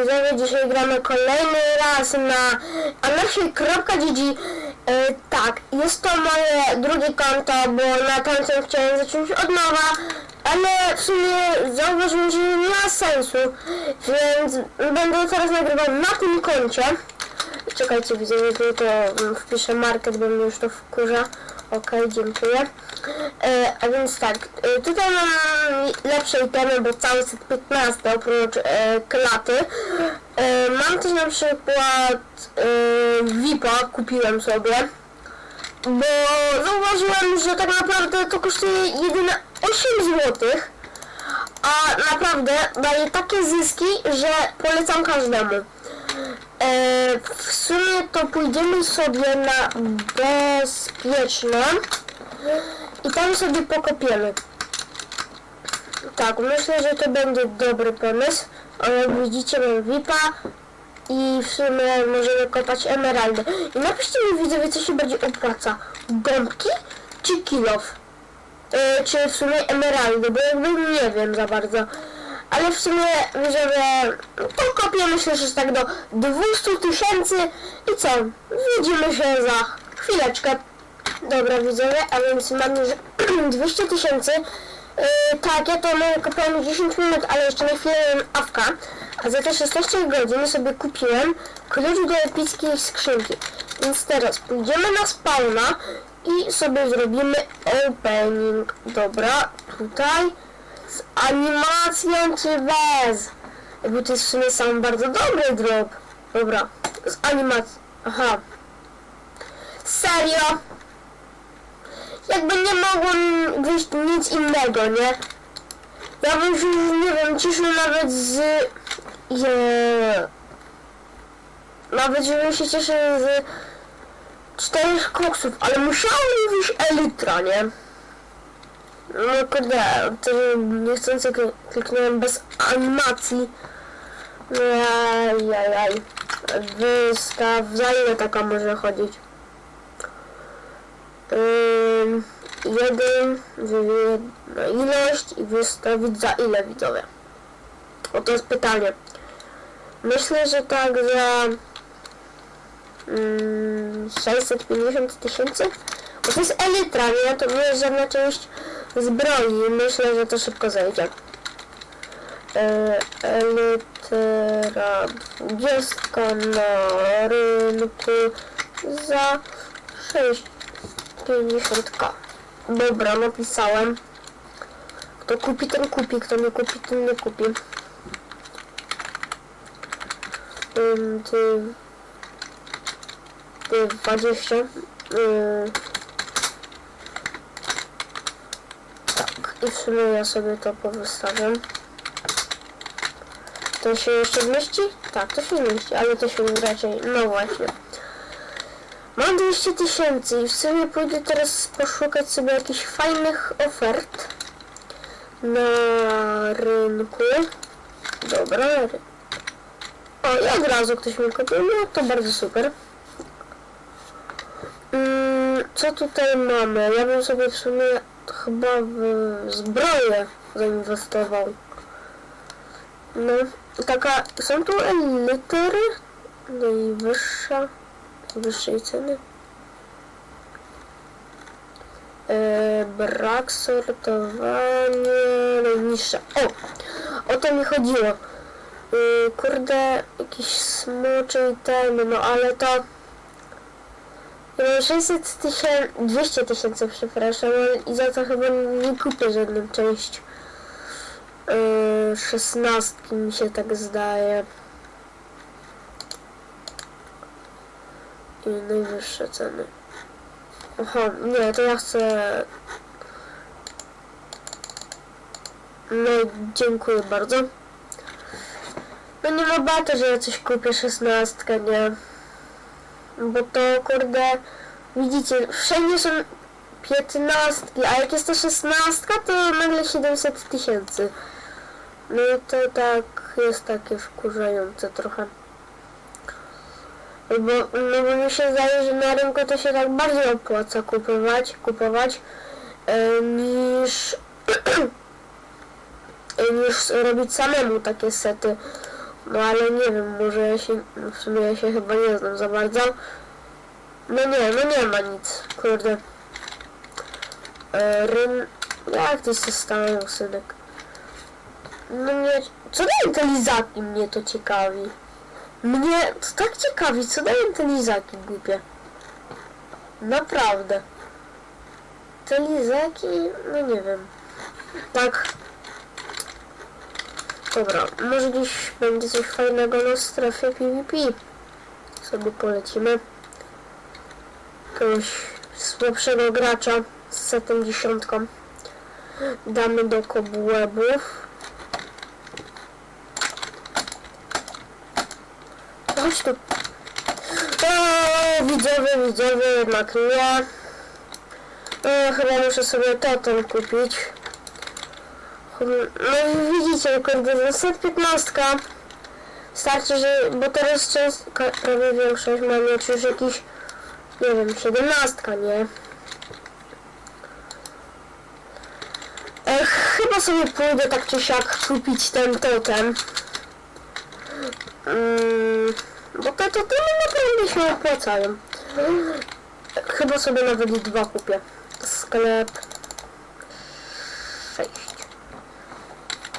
widzowie, dzisiaj gramy kolejny raz na anarchy.gg e, Tak, jest to moje drugie konto, bo na tamtym chciałem zacząć od nowa Ale w sumie zauważyłem, że nie ma sensu Więc będę teraz nagrywał na tym koncie. Czekajcie widzowie, to wpiszę market, bo mnie już to wkurza Okej, dziękuję. E, a więc tak, e, tutaj mam lepsze itemy, bo cały set 15 oprócz e, klaty. E, mam też na przykład e, VIPa, kupiłem sobie. Bo zauważyłem, że tak naprawdę to kosztuje jedyne 8 zł. A naprawdę daje takie zyski, że polecam każdemu. E, w sumie to pójdziemy sobie na bezpieczne i tam sobie pokopiemy. Tak, myślę, że to będzie dobry pomysł. O, jak widzicie, mam VIPa i w sumie możemy kopać emeraldy. I napiszcie mi widzowie, co się bardziej opłaca. Gąbki czy kilof? E, czy w sumie emeraldy, bo jakby nie wiem za bardzo. Ale w sumie widzowie, pokopię myślę, że tak do 200 tysięcy i co? Widzimy się za chwileczkę. Dobra widzowie, a więc mamy że 200 tysięcy. Yy, tak, ja to mamy kopałem 10 minut, ale jeszcze na chwilę mam awka. A za te 16 godzin sobie kupiłem klucz do epickiej skrzynki. Więc teraz pójdziemy na spawna i sobie zrobimy opening. Dobra, tutaj z animacją czy bez? Bo to jest w sumie sam bardzo dobry drop. Dobra, z animacją. Aha. Serio? Jakby nie mogło mi wyjść nic innego, nie? Ja bym się, nie wiem, cieszył nawet z... Je... Nawet żebym się cieszył z czterech koksów, ale musiało mi wyjść elytra, nie? No kurde, to niechcący klik- kliknąłem bez animacji. Ajajaj. Wystaw, za ile taka może chodzić? Ym, jeden, na ilość i wystawić za ile widzowie? O to jest pytanie. Myślę, że tak za mm, 650 tysięcy? Bo to jest elytra, nie? To nie jest żadna część zbroi. Myślę, że to szybko zejdzie. E, Elytra 20 na rynku za 6,50k. Dobra, napisałem. Kto kupi, ten kupi. Kto nie kupi, ten nie kupi. Ym, ty, ty 20. Yy, tak, i w sumie ja sobie to powystawiam. To się jeszcze mieści? Tak, to się mieści, ale to się raczej, no właśnie. Mam 200 tysięcy i w sumie pójdę teraz poszukać sobie jakichś fajnych ofert na rynku. Dobra. O, i od razu ktoś mi kupił, no to bardzo super. Mm, co tutaj mamy? Ja bym sobie w sumie chyba w zbroję zainwestował. No, taka, są tu elitery najwyższa, wyższej ceny. E, brak sortowania, najniższa. O! O to mi chodziło. E, kurde, jakieś smocze itemy, no ale to... Ja mam 600 tysięcy, 200 tysięcy, przepraszam, i za to chyba nie kupię żadną część. Yy, szesnastki mi się tak zdaje. I najwyższe ceny. Aha, nie, to ja chcę... No, dziękuję bardzo. No nie ma bata, że ja coś kupię szesnastkę, nie? Bo to, kurde, widzicie, wszędzie są piętnastki, a jak jest to szesnastka, to nagle 700 tysięcy. No i to tak jest takie wkurzające trochę. Bo, no bo mi się zdaje, że na rynku to się tak bardziej opłaca kupować, kupować e, niż, niż robić samemu takie sety. No ale nie wiem, może ja się, w sumie ja się chyba nie znam za bardzo. No nie, no nie ma nic, kurde. E, ryn... Jak ty się stanął, synek? No nie, co dają te lizaki, mnie to ciekawi. Mnie to tak ciekawi, co dają te lizaki głupie. Naprawdę. Te lizaki, no nie wiem. Tak. Dobra, może gdzieś będzie coś fajnego na strefie PvP. Sobie polecimy. Jakiegoś słabszego gracza z setem dziesiątką. Damy do kobłębów. Chodź tu. O, widzowie, widzowie, jednak nie. O, chyba muszę sobie totem kupić. No i widzicie, kurde, ten set 15 starczy, że, bo teraz często, prawie większość ma mieć już jakiś, nie wiem, 17, nie? Ech, chyba sobie pójdę tak czy siak kupić ten totem. Mm, bo te totemy naprawdę się opłacają. Chyba sobie nawet dwa kupię. Sklep.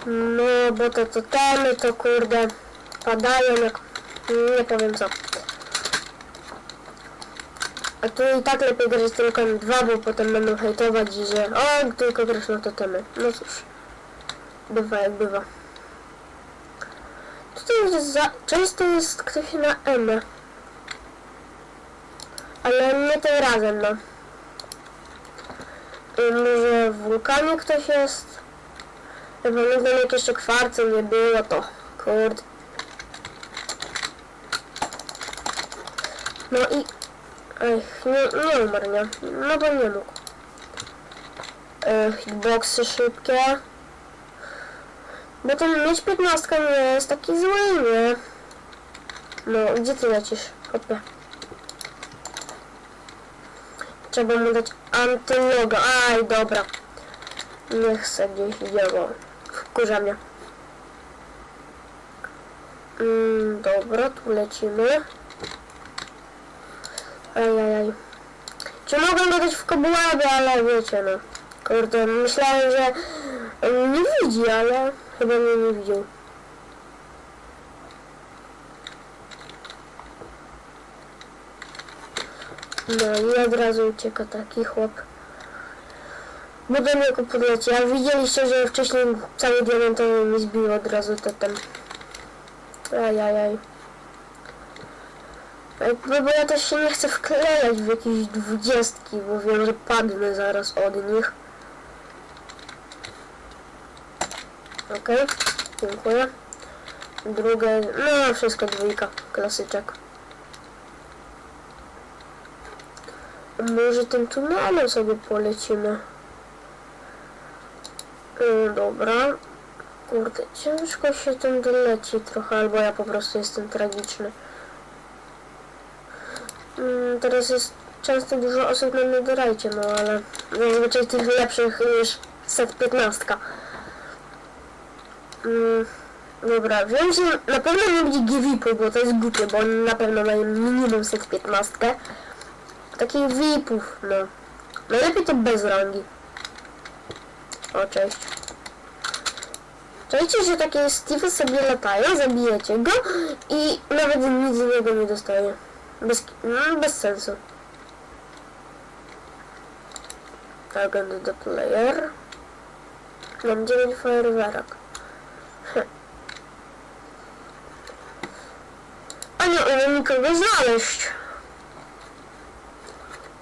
No, bo te totemy to kurde padają jak... nie powiem co. A tu i tak lepiej grać tylko na dwa, bo potem będą hejtować, że o, tylko grasz na totemy. No cóż. Bywa jak bywa. Tutaj jest za... Często jest ktoś na M. Ale nie tym razem, no. Może w wulkanie ktoś jest? Ja pamiętam jak jeszcze kwarcu nie było, to kurde. No i... Ech, nie, nie umarł, nie? No bo nie mógł. Ech, hitboxy szybkie. Bo ten mieć 15 nie jest taki zły, nie? No, gdzie ty lecisz? Hopie. Trzeba mu dać antyloga. Aj, dobra. Niech se gdzieś wkurza mnie. Mm, dobra, tu lecimy. Ajajaj. Czy mogę dodać w kobułabie, ale wiecie no. Kurde, myślałem, że nie widzi, ale chyba mnie nie widział. No i od razu ucieka taki chłop. Bo do niego podleci. A widzieliście, że wcześniej cały diamentowy mi zbił od razu totem. Ajajaj. Jakby, bo ja też się nie chcę wklejać w jakieś dwudziestki, bo wiem, że padnę zaraz od nich. Okej, dziękuję. Drugie, no wszystko dwójka, klasyczek. Może tym tunelem sobie polecimy. Mm, dobra. Kurde, ciężko się tym doleci trochę, albo ja po prostu jestem tragiczny. Mm, teraz jest często dużo osób na netherite, no ale zazwyczaj tych lepszych niż set 15. Mm, dobra, wiem, że na pewno nie będzie GVP, bo to jest głupie, bo oni na pewno mają minimum set 15. Takich VIPów, no. Najlepiej to bez rangi. O, cześć. Czujecie, że takie Steve sobie latają, zabijecie go i nawet nic z niego nie dostaje. Bez, no, bez sensu. Agent the player. Mam 9 fajerwerek. A nie umiem nikogo znaleźć.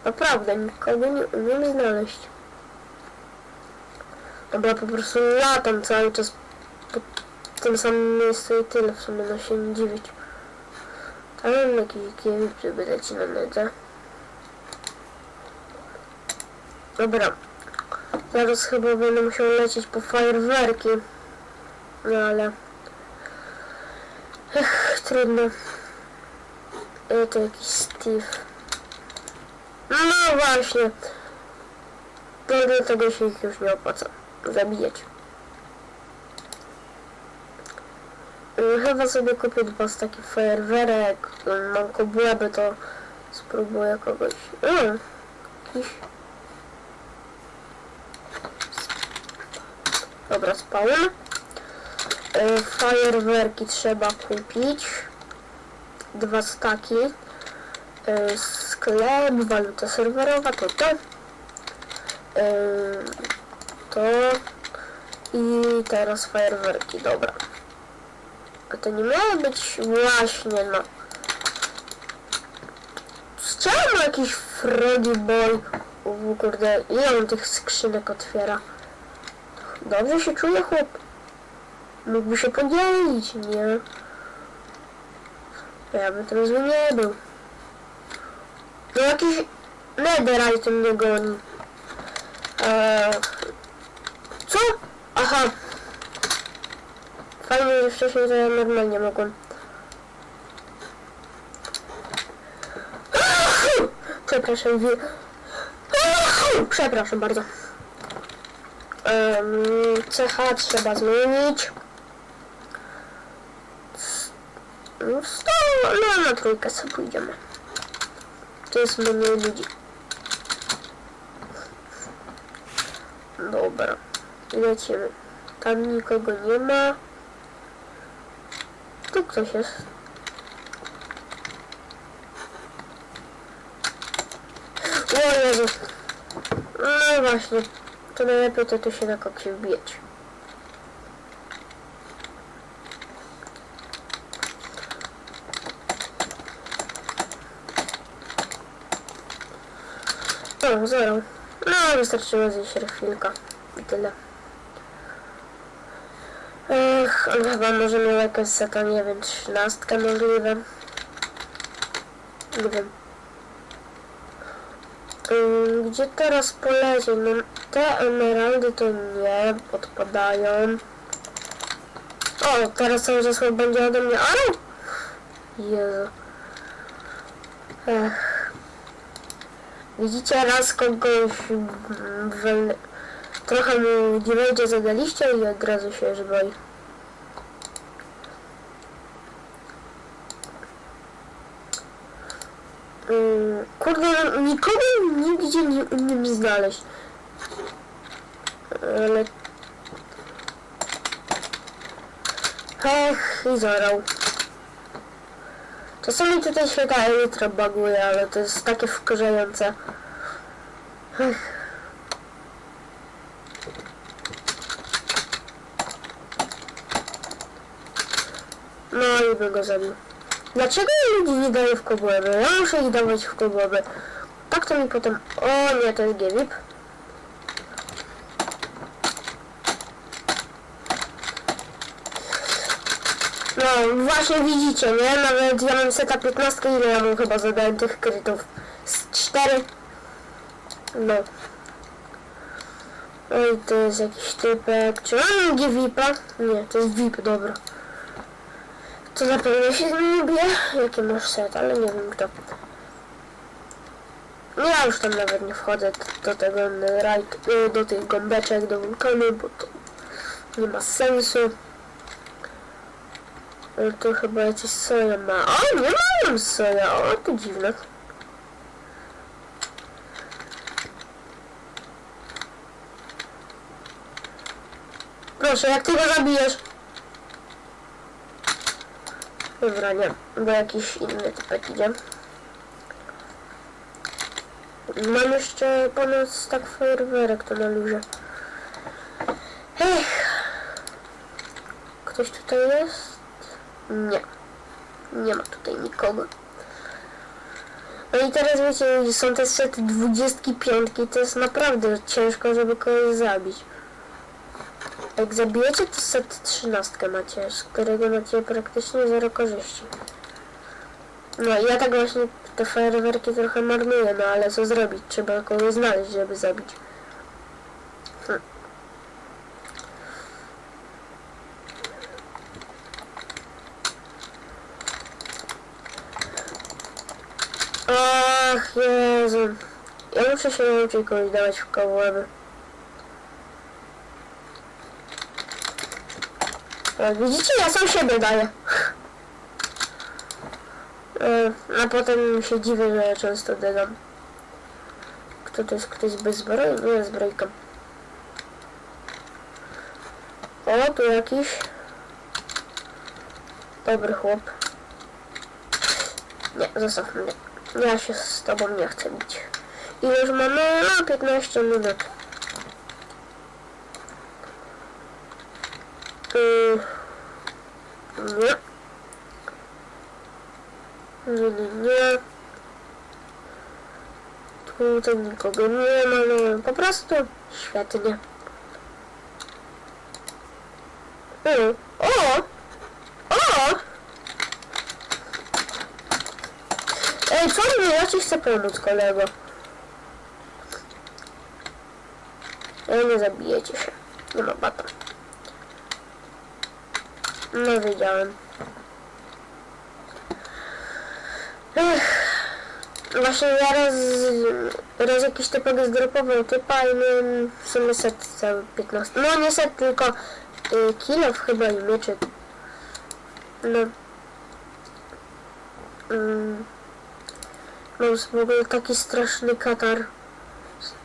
Naprawdę, nikogo nie umiem znaleźć. Dobra, po prostu latam cały czas po tym samym miejscu i tyle w sumie, no się nie dziwić. Tam mam jakiś kiewik, żeby leci na netę. Dobra. Zaraz chyba będę musiał lecieć po fajerwerki. No ale... Ech, trudno. E, to jakiś Steve. No właśnie. No dlatego się już nie opłaca zabijać. Y, Chyba sobie kupię dwa taki fajerwerek. Mam kobłęby, to spróbuję kogoś. Mm, jakiś... Dobra, spawn. Y, Fajerwerki trzeba kupić. Dwa staki. Y, Sklep, waluta serwerowa, to to. To. I teraz fajerwerki, dobra. A to nie miało być właśnie, no. Chciałem jakiś Froggy Boy. O kurde, ile on tych skrzynek otwiera? Dobrze się czuje chłop. Mógłby się podzielić, nie? Ja bym zły nie był. No jakiś netherite mnie goni. Eee, co? Aha. Fajnie, że wcześniej to ja normalnie mogłem. Przepraszam, wi... Przepraszam bardzo. Um, CH trzeba zmienić. No, sto, no na trójkę sobie pójdziemy. To jest mniej ludzi. Dobra. Lecimy. Tam nikogo nie ma. Tu ktoś jest. O Jezu. No właśnie. To najlepiej to tu się na koksie wbijać. O, zero. No, wystarczyło zjeść refilka. I tyle. Chyba może miał jakąś seta, nie wiem, trzynastkę możliwe. Nie wiem. Ym, Gdzie teraz poleci? No, te emeraldy to nie odpadają. O, teraz cały chyba będzie ode mnie. Au! Jezu. Ech. Widzicie, raz kogoś mm, wel... trochę mu dziwnie zadaliście i od razu się już boi. Ym, Kurde, no, nikogo nigdzie nie umiem znaleźć. Ale... Ech, i zarał. Czasami tutaj świata elytra baguje, ale to jest takie wkurzające. No i by go zabił. Dlaczego ja ludzi nie daję w kobłęby? Ja muszę ich dawać w kobłęby. Tak to mi potem... O nie, to jest Giewip. No, właśnie widzicie, nie? Nawet ja mam seta 15, ile ja mu chyba zadałem tych krytów? Z 4? No. Oj, to jest jakiś typek. Czy on GVIP-a? Nie, to jest VIP, dobra. To na pewno się z nim bije. Jaki masz set, ale nie wiem kto. No ja już tam nawet nie wchodzę do tego right, do tych gąbeczek, do wulkanu, bo to nie ma sensu. Ale to chyba jakieś soja ma. O, nie mają soja, o, to dziwne. Proszę, jak ty go zabijesz? Dobra, nie, bo jakiś inny typek idzie. Mam jeszcze ponad tak fajerwerek to na luzie. Ech. Ktoś tutaj jest? Nie. Nie ma tutaj nikogo. No i teraz wiecie, są te sety 25, to jest naprawdę ciężko, żeby kogoś zabić. Jak zabijecie, to set 13 macie, z którego macie praktycznie zero korzyści. No ja tak właśnie te fajerwerki trochę marnuję, no ale co zrobić? Trzeba kogoś znaleźć, żeby zabić. Hm. Ach, Jezu. Ja muszę się nauczyć kogoś dawać w kołłeby. E, Widzicie, ja sam siebie daję. E, A potem się dziwię, że ja często dodam. Kto to jest? Ktoś bez zbroi? Nie, zbrojką. O, tu jakiś. Dobry chłop. Nie, zostaw mnie. Ja się z tobą nie chcę bić. I już mamy no, 15 minut. Yy, nie. Nie. Tutaj nikogo nie ma, no po prostu świetnie. O! O! Ej, co mnie? Ja ci chcę pomóc, kolego. Ej, nie zabijecie się. Nie ma bata. No wiedziałem. Ech. Właśnie ja raz, raz jakiś typek zdropował typa i miałem w sumie set cały 15. No nie set, tylko y, kilo chyba i mieczyk. No. Mm. Mam w ogóle taki straszny katar.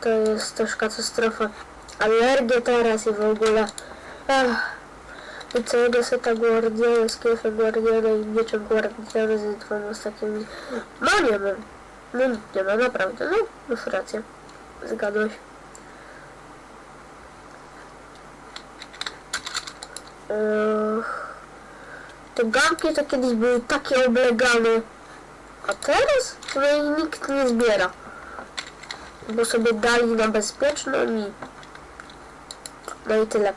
To jest też katastrofa. Alergię teraz i w ogóle. I całego seta Guardiana, z Kiefa Guardiana i miecze Guardiana z dwoma z takimi... No nie wiem. No nie ma, naprawdę. No, masz rację. Zgadłeś. Te gamki to kiedyś były takie oblegane. A teraz to jej nikt nie zbiera. Bo sobie dali na bezpieczną i... No i tyle.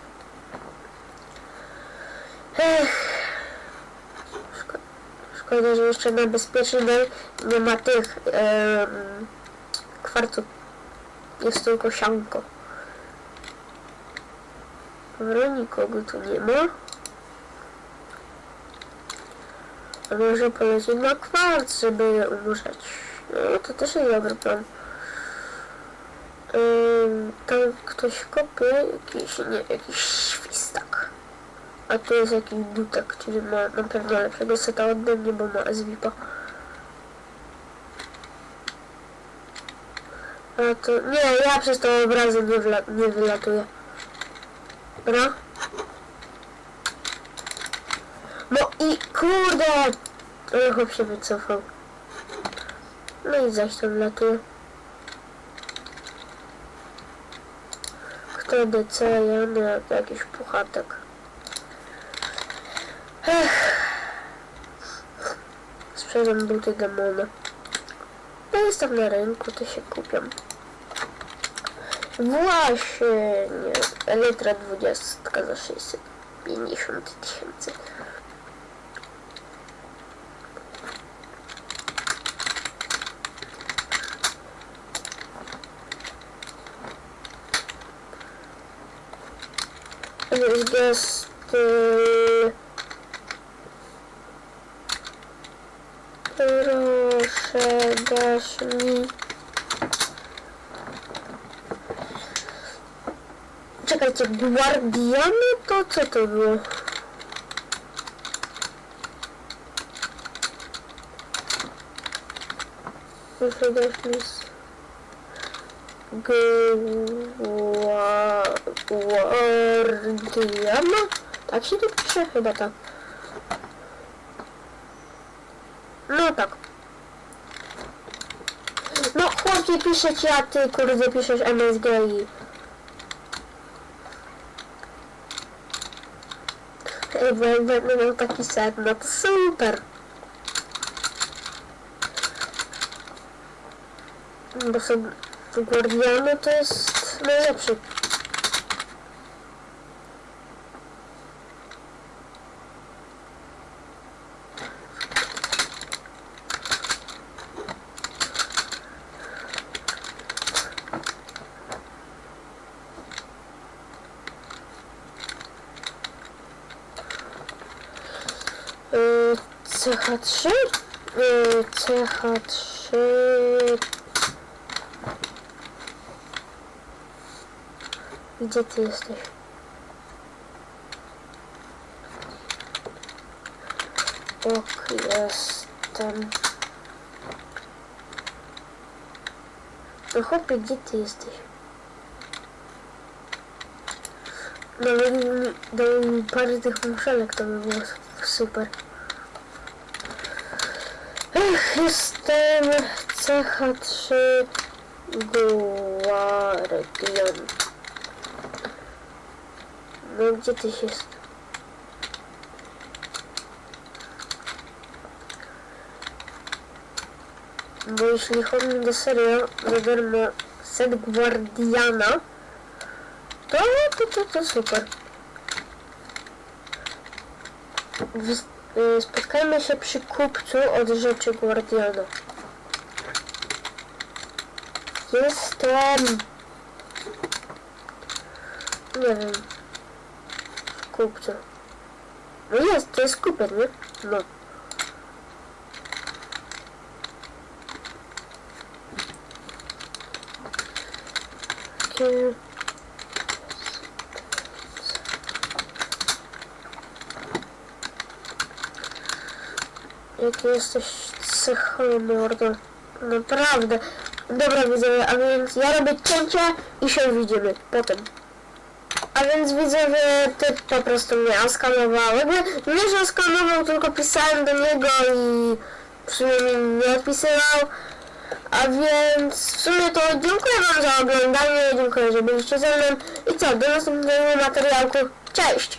Szko- Szkoda, że jeszcze na bezpiecznej nie ma tych em, kwarców. Jest tylko sianko. Dobra, nikogo tu nie ma. A może polecieć na kwarc, żeby je umrzeć. No, to też jest dobry plan. Tam ktoś kopie jakiś, nie, jakiś świstak. A tu jest jakiś dutek, który ma na pewno lepszego seta ode mnie, bo ma SVP. A to, nie, ja przez to obrazy nie, wla, nie wylatuję. Dobra? No i kurde! Ale chłop się wycofał. No i zaś tam latuje. Kto DC, ja nie, jakiś puchatek. Ech. Sprzedam buty demona. No jest tam na rynku, to się kupią. Właśnie, Elytra 20 za 650 tysięcy. Jest gest... y, Proszę, dasz mi... Czekajcie, Guardiany? To co to było? Proszę, dasz mi... s- Gua... Guardiana? Tak się to pisze? Chyba tak. No tak. Chłopie pisze ci, a ty kurde piszesz MSG i... Ej, będę miał taki set, no to super. Bo sobie Guardiano to jest najlepszy. Yy, CH3? Yy, CH3... Gdzie ty jesteś? obok jestem. No chłopie, gdzie ty jesteś? No ale daj mi parę tych muszelek, to by było super. Ech, jestem CH3 Guardian. No gdzie tyś jest? Bo jeśli chodzi do serio za darmo set Guardiana, to, to, y, Spotkajmy się przy kupcu od rzeczy Guardiana. Jestem. Nie wiem. Kupcu. No jest, to jest kupiec, nie? No. Takie... Jaki jesteś cechony, mordo. Naprawdę. Dobra, widzowie, a więc ja robię cięcie i się widzimy potem. A więc widzowie, typ po prostu mnie oskanował. Jakby nie, że oskanował, tylko pisałem do niego i w sumie mi nie odpisywał. A więc w sumie to dziękuję wam za oglądanie, dziękuję, że byliście ze mną. I co, do następnego materiałku. Cześć!